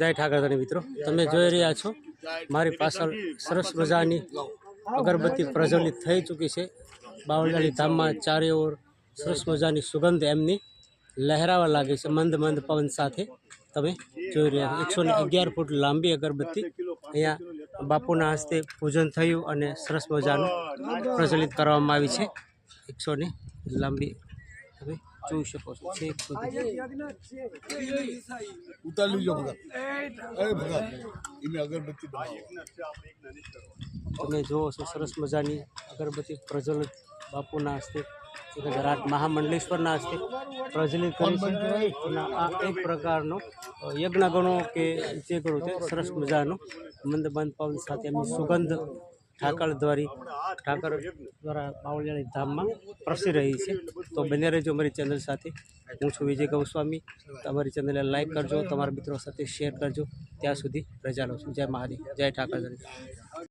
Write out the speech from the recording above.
જય ઠાકરધણી મિત્રો. તમે જોઈ રહ્યા છો, મારી પાછળ સરસ મજાની અગરબત્તી પ્રજ્વલિત થઈ ચૂકી છે. બાવળિયાળી ધામમાં ચારે ઓર સરસ મજાની સુગંધ એમની લહેરાવા લાગે છે, મંદ મંદ પવન સાથે તમે જોઈ રહ્યા છો. એકસો અગિયાર ફૂટ લાંબી અગરબત્તી અહીંયા બાપુના હસ્તે પૂજન થયું અને સરસ મજાનું પ્રજ્વલિત કરવામાં આવી છે. એકસો લાંબી તમે જોઈ શકો છો છેક સુધી ઉતાર લીજો ભગત અરે ભગત એમને અગરબત્તી બનાવો તમે જુઓ છો સરસ મજાની અગરબત્તી પ્રજ્વલિત બાપુના હસ્તે એક રાત મહામંડલેશ્વરના હસ્તે પ્રજ્વલિત કરી છે અને આ એક પ્રકારનો અ, યજ્ઞ ગણો કે જે ગણો તે સરસ મજાનો મંદ મંદ પવન સાથે એમની સુગંધ ઠાકર દ્વારી ઠાકર દ્વારા બાવળિયાળી ધામમાં પ્રસરી રહી છે. તો બને રહેજો અમારી ચેનલ સાથે. હું છું વિજય ગૌસ્વામી. તમારી ચેનલને લાઈક કરજો, તમારા મિત્રો સાથે શેર કરજો. ત્યાં સુધી રજા લઉં છું. જય મહાદેવ. જય ઠાકર.